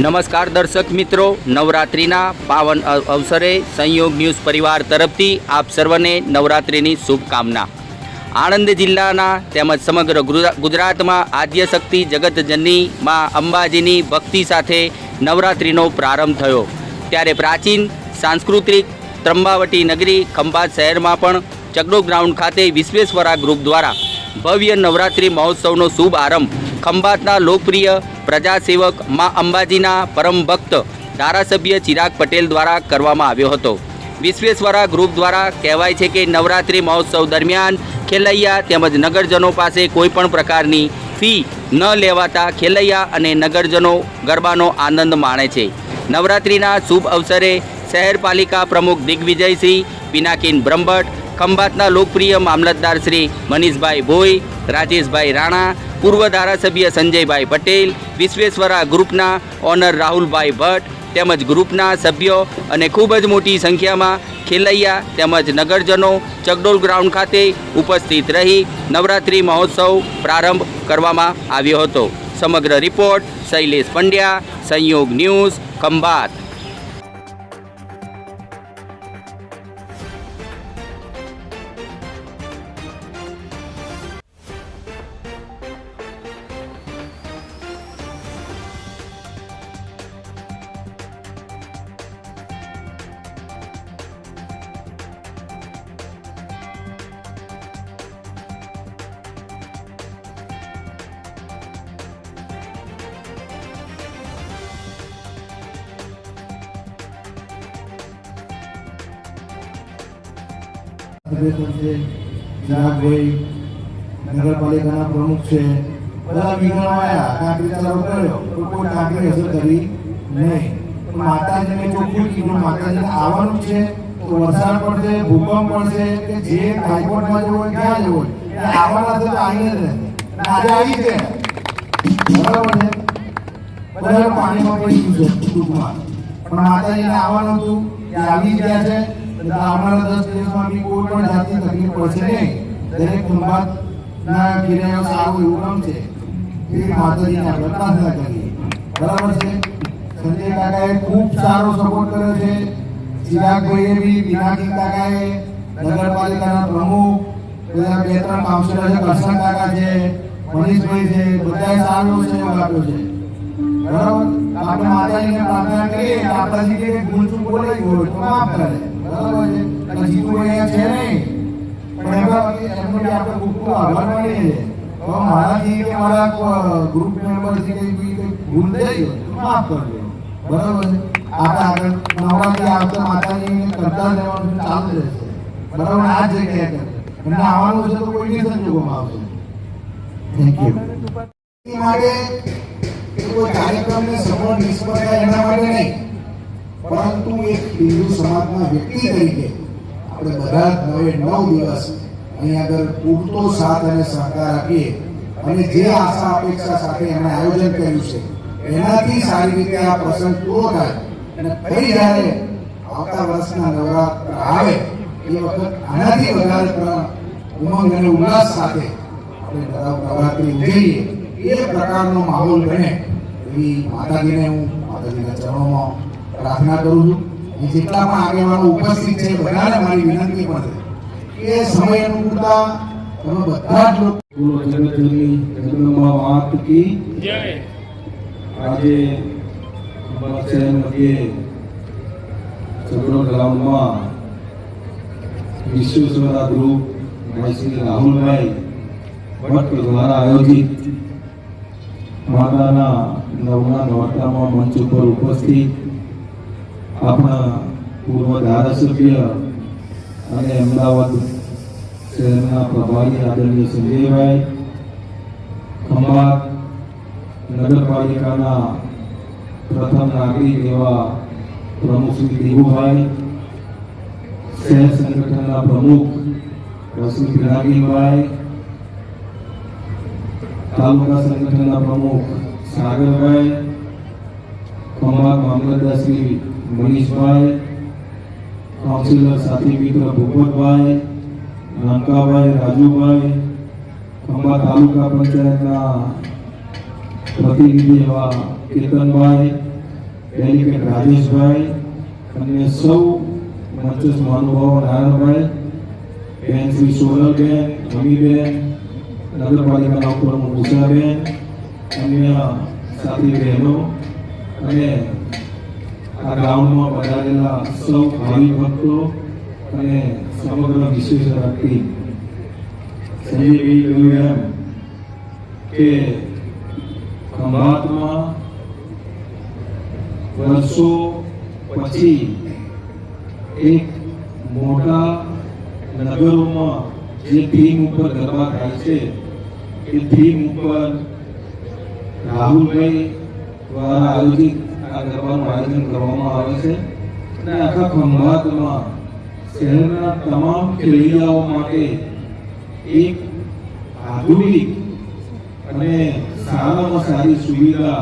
નમસ્કાર દર્શક મિત્રો, નવરાત્રિના પાવન અવસરે સંયોગ ન્યૂઝ પરિવાર તરફથી આપ સર્વને નવરાત્રિની શુભકામના. આણંદ જિલ્લાના તેમજ સમગ્ર ગુજરા- ગુજરાતમાં આદ્યશક્તિ જગતજનની માં અંબાજીની ભક્તિ સાથે નવરાત્રિનો પ્રારંભ થયો. ત્યારે પ્રાચીન, સાંસ્કૃતિક, ત્રંબાવટી નગરી ખંભાત શહેરમાં પણ ચગડો ગ્રાઉન્ડ ખાતે વિશ્વેશ્વરા ગ્રુપ દ્વારા ભવ્ય નવરાત્રિ મહોત્સવનો શુભ આરંભ ખંભાતના લોકપ્રિય પ્રજાસેવક મા અંબાજીના પરમ ભક્ત ધારાસભ્ય ચિરાગ પટેલ દ્વારા કરવામાં આવ્યો હતો. વિશ્વેશ્વરા ગ્રુપ દ્વારા કહેવાય છે કે નવરાત્રિ મહોત્સવ દરમિયાન ખેલૈયા તેમજ નગરજનો પાસે કોઈપણ પ્રકારની ફી ન લેવાતા ખેલૈયા અને નગરજનો ગરબાનો આનંદ માણે છે. નવરાત્રિના શુભ અવસરે શહેર પાલિકા પ્રમુખ દિગ્વિજયસિંહ, પિનાકીન બ્રહ્મભટ્ટ, ખંભાતના લોકપ્રિય મામલતદાર શ્રી મનીષભાઈ ભોઈ, રાજેશભાઈ રાણા પૂર્વ ધારાસભ્ય સંજયભાઈ પટેલ, વિશ્વેશ્વરા ગ્રુપના ઓનર રાહુલભાઈ ભટ્ટ તેમજ ગ્રુપના સભ્યો અને ખૂબ જ મોટી સંખ્યામાં ખેલૈયા તેમજ નગરજનો ચગડોલ ગ્રાઉન્ડ ખાતે ઉપસ્થિત રહી નવરાત્રિ મહોત્સવ પ્રારંભ કરવામાં આવ્યો હતો. સમગ્ર રિપોર્ટ શૈલેષ પંડ્યા, સંયોગ ન્યૂઝ ખંભાત. અધિવેશન છે ચિરાગભાઈ નગરપાલિકાના પ્રમુખ છે. બધા વિઘ્નો આવ્યા કાંકરી ચાલુ કર્યો. તો કોઈ કાંકરી અસર કરી નહીં. માતાજીને ચોખ્ખું કીધું, માતાજીને આવવાનું છે, તો વરસાદ પડશે, ભૂકંપ પડશે, કે જે હાઈકોર્ટમાં જવું હોય, ક્યાં જવું હોય આવવાના તો આવીને જ રહે આજે આવી છે બરાબર છે? બધા પાણીમાં પડી ગયું છે ટૂંકમાં. પણ માતાજીને આવવાનું હતું, એ આવી ગયા છે. એટલે આવનારા દસ દિવસમાં બી કોઈ પણ જાતની તકલીફ પડશે નહીં. દરેક ખંભાતના ગિરાયો સારું એવું કામ છે. એ માતાજીને આપણે પ્રાર્થના કરીએ. બરાબર છે? સંજય કાકાએ ખૂબ સારો સપોર્ટ કર્યો છે. ચિરાગભાઈએ બી પિનાકી કાકાએ, નગરપાલિકાના પ્રમુખ, બધા બે ત્રણ કાઉન્સિલર છે કરશન કાકા છે, મનીષભાઈ છે, બધાએ સારો સહયોગ આપ્યો છે. બરાબર? આપણે માતાજીને પ્રાર્થના કરીએ માતાજી કે ભૂલ ચૂક બોલાઈ ગયો તો માફ કરે. કોઈ અહીંયા છે નહીં બરાબર આ જગ્યાએ કરે આવવાનું છે કોઈ બી સંજોગોમાં આવશે થેન્ક યુ માટે સફળ નિષ્ફળ એના માટે નહીં પરંતુ એક હિન્દુ સમાજના વ્યક્તિ તરીકે આપણે બધા જ નવે નવ દિવસ અહીં આગળ પૂરતો સાથ અને સહકાર આપીએ. અને જે આશા અપેક્ષા સાથે એમણે આયોજન કર્યું છે, એનાથી સારી રીતે આ પ્રસંગ પૂરો થાય અને ફરી જ્યારે આવતા વર્ષના નવરાત્ર આવે, એ વખત આનાથી વધારે ઉમંગ અને ઉલ્લાસ સાથે આપણે નવરાત્રિ ઉજવીએ. એ પ્રકારનો માહોલ બને એવી માતાજીને હું માતાજીના ચરણોમાં પ્રાર્થના કરું છું. અને જેટલા પણ આગેવાનો ઉપસ્થિત છે બધાને મારી વિનંતી પણ છે કે સમય અનુકૂળતા તમે બધા જ લોકો જગદંબા માત કી આજે ખંભાત શહેર મધ્યે ચક્રો ગ્રાઉન્ડમાં વિશ્વેશ્વરા ગ્રુપ ભાઈ શ્રી રાહુલભાઈ ભટ્ટ દ્વારા આયોજિત માતાના નવના નોરતામાં મંચ ઉપર ઉપસ્થિત આપણા પૂર્વ ધારાસભ્ય અને અમદાવાદ શહેરના પ્રભારી આદરણીય સંજયભાઈ ખંભાત નગરપાલિકાના પ્રથમ નાગરિક એવા પ્રમુખ શ્રી દેવુભાઈ શહેર સંગઠનના પ્રમુખ શ્રી પિનાકીભાઈ તાલુકા સંગઠનના પ્રમુખ સાગરભાઈ, ખંભાત, મામલતદાર મનીષભાઈ, કાઉન્સિલર સાથી મિત્ર ભૂપતભાઈ નાનકાભાઈ રાજુભાઈ, ખંભા તાલુકા પંચાયતના પ્રતિનિધિ એવા કેતનભાઈ, ડેલિગેટ રાજેશભાઈ, અને સૌ મંચસ્થ મહાનુભાવો, નારાયણભાઈ, બેન શ્રી સોનલબેન, અમીબેન, નગરપાલિકાના ઉપપ્રમુખ ઉષાબેન, અન્ય સાથી બહેનો, અને આ ગ્રાઉન્ડમાં પધારેલા સૌ ભાવિ ભક્તો અને સમગ્ર વિશેષ વ્યક્તિ સંજયભાઈ કહ્યું એમ કે ખંભાતમાં વર્ષો પછી એક મોટા નગરોમાં જે થીમ ઉપર ગરબા થાય છે, એ થીમ ઉપર રાહુલભાઈ દ્વારા આયોજિત આ ગરબાનું આયોજન કરવામાં આવે છે. અને આખા ખંભાતમાં શહેરના તમામ ખેલૈયાઓ માટે એક આધુનિક અને સારામાં સારી સુવિધા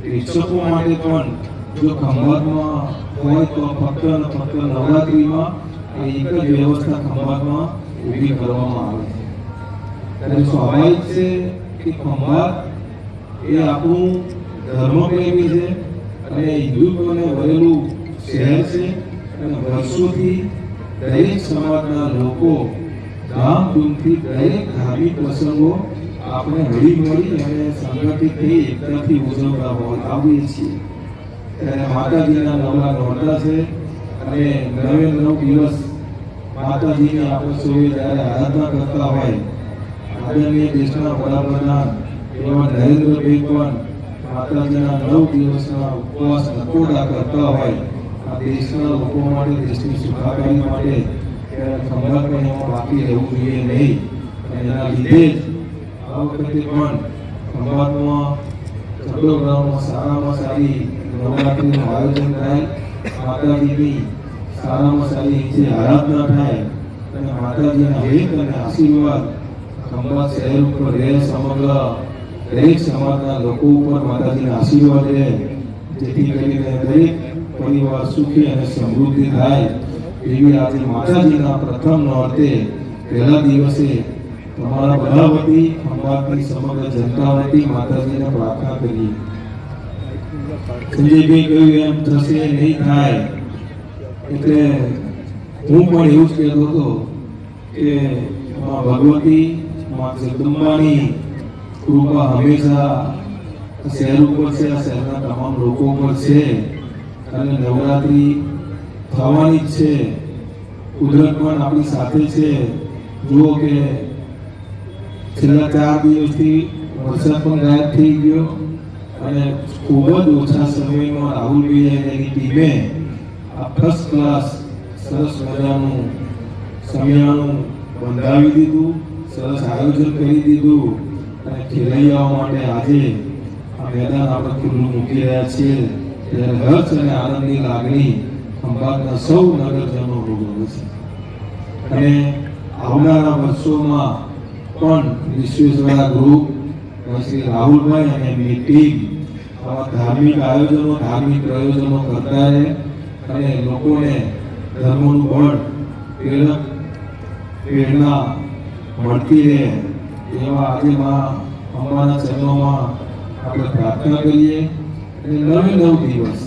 પ્રેક્ષકો માટે પણ જો ખંભાતમાં હોય તો ફક્ત અને ફક્ત નવરાત્રિમાં એક જ વ્યવસ્થા ખંભાતમાં ઊભી કરવામાં આવે છે. ત્યારે સ્વાભાવિક છે કે ખંભાત એ આપણું ધર્મપ્રેમી છે. અને હિન્દુત્વને વળેલું શહેર છે અને વર્ષોથી દરેક સમાજના લોકો ધામધૂમથી દરેક ધાર્મિક પ્રસંગો આપણે હળી મળી અને સંગઠિત થઈ એકતાથી ઉજવતા આવીએ છીએ. ત્યારે માતાજીના નવલા નોરતા છે અને નવે નવ દિવસ માતાજીની આપણે સૌએ જ્યારે આરાધના કરતા હોય, આદરણીય દેશના વડાપ્રધાન એવા નરેન્દ્રભાઈ પણ માતાજીના નવ દિવસના ઉપવાસ નકોડા કરતા હોય, આ દેશના લોકો માટે, દેશની સુખાકારી માટે એમાં બાકી રહેવું જોઈએ નહીં. એના લીધે જ આ વખતે પણ ખંભાતમાં ચડોગ્રામમાં સારામાં સારી નવરાત્રિનું આયોજન થાય, માતાજીની સારામાં સારી જે આરાધના થાય, અને માતાજીના હેત અને આશીર્વાદ ખંભાત શહેર ઉપર રહે સમગ્ર દરેક સમાજના લોકો ઉપર માતાજીના આશીર્વાદ રહે. જેથી કરીને દરેક પરિવાર સુખી અને સમૃદ્ધિ થાય. એવી આજે માતાજીના પ્રથમ નોરતે પહેલા દિવસે તમારા બધા વતી ખંભાતની સમગ્ર જનતા વતી માતાજીને પ્રાર્થના કરીએ. સંજયભાઈ કહ્યું, એમ થશે, નહીં થાય. એટલે હું પણ એવું જ કહેતો હતો કે માં ભગવતી માં જગદંબાની કૃપા હંમેશા શહેર ઉપર છે, આ શહેરના તમામ લોકો ઉપર છે. અને નવરાત્રી થવાની જ છે. કુદરત પણ આપણી સાથે છે. જુઓ કે છેલ્લા ચાર દિવસથી વરસાદ પણ ગાયબ થઈ ગયો અને ખૂબ જ ઓછા સમયમાં રાહુલભાઈ અને એની ટીમે આ ફર્સ્ટ ક્લાસ સરસ મજાનું સમયાનું બંધાવી દીધું, સરસ આયોજન કરી દીધું. અને ખેલૈયાઓ માટે આજે આ મેદાન આપણે ખુલ્લું મૂકી રહ્યા છીએ. ત્યારે હર્ષ અને આનંદની લાગણી ખંભાતના સૌ નગરજનો ભોગવે છે. અને આવનારા વર્ષોમાં પણ વિશ્વેશ્વરા ગ્રુપ શ્રી રાહુલભાઈ અને એમની ટીમ આવા ધાર્મિક આયોજનો, ધાર્મિક પ્રયોજનો કરતા રહે અને લોકોને ધર્મનું બળ પ્રેરક પ્રેરણા મળતી રહે. એવા આજે માં અંબાના ચરણોમાં આપણે પ્રાર્થના કરીએ અને નવે નવ દિવસ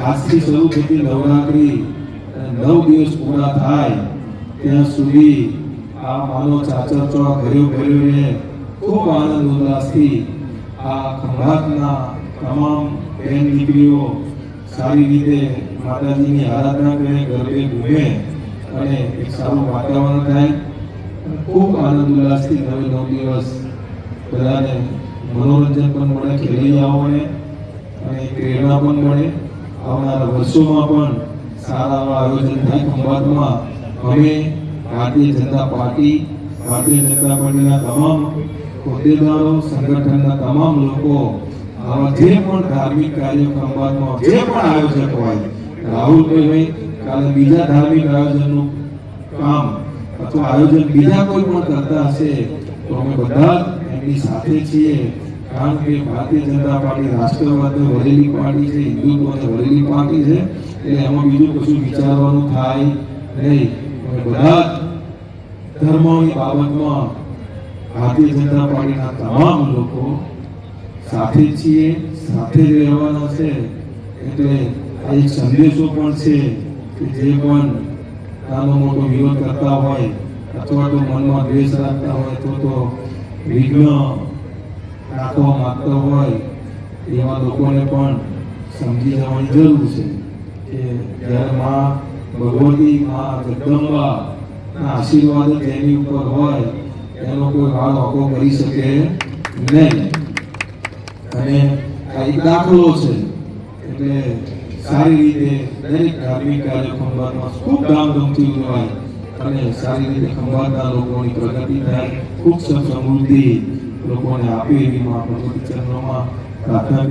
આજથી શરૂ થતી નવરાત્રી નવ દિવસ પૂરા થાય ત્યાં સુધી આ માનો ચાચર ચોક ભર્યો ભર્યો ખૂબ આનંદ ઉલ્લાસથી આ ખંભાતના તમામ બહેન દીકરીઓ સારી રીતે માતાજીની આરાધના કરે ગરબે ઘૂમે અને એક સારું વાતાવરણ થાય. ખૂબ આનંદ ઉલ્લાસથી નવે નવ દિવસ બધાને મનોરંજન પણ મળે ખેલી ખેલૈયાઓને અને પ્રેરણા પણ મળે. આવનારા વર્ષોમાં પણ સારા એવા આયોજન થાય. ખંભાતમાં અમે ભારતીય જનતા પાર્ટી, ભારતીય જનતા પાર્ટીના તમામ હોદ્દેદારો, સંગઠનના તમામ લોકો આવા જે પણ ધાર્મિક કાર્ય ખંભાતમાં જે પણ આયોજક હોય રાહુલભાઈ ભાઈ, કાલે બીજા ધાર્મિક આયોજનનું કામ અથવા આયોજન બીજા કોઈ પણ કરતા હશે, તો અમે બધા એમની સાથે છીએ. કારણ કે ભારતીય જનતા પાર્ટી રાષ્ટ્રવાદને વરેલી પાર્ટી છે, હિન્દુત્વને વરેલી પાર્ટી છે, એટલે એમાં બીજું કશું વિચારવાનું થાય નહીં. બધા ધર્મની બાબતમાં ભારતીય જનતા પાર્ટીના તમામ લોકો સાથે છીએ, સાથે જ રહેવાના છે. એટલે એક સંદેશો પણ છે કે જે પણ નાનો મોટો વિરોધ કરતા હોય, અથવા તો મનમાં દ્વેષ રાખતા હોય, અથવા તો વિઘ્ન રાખવા માંગતા હોય, એવા લોકોને પણ સમજી જવાની જરૂર છે કે જ્યારે માં ભગવતી માં જગદંબા ના આશીર્વાદ તેની ઉપર હોય, એનો કોઈ વાળ હકો કરી શકે નહીં. અને આ દાખલો છે, એટલે સારી રીતે દરેક ધાર્મિક કાર્ય ખંભાતમાં ખૂબ ધામધૂમથી ઉજવાય અને સારી રીતે ખંભાતના લોકોની પ્રગતિ થાય, ખૂબ સમૃદ્ધિ લોકોને આપે એવી માં ભગવતી ચરણોમાં પ્રાર્થના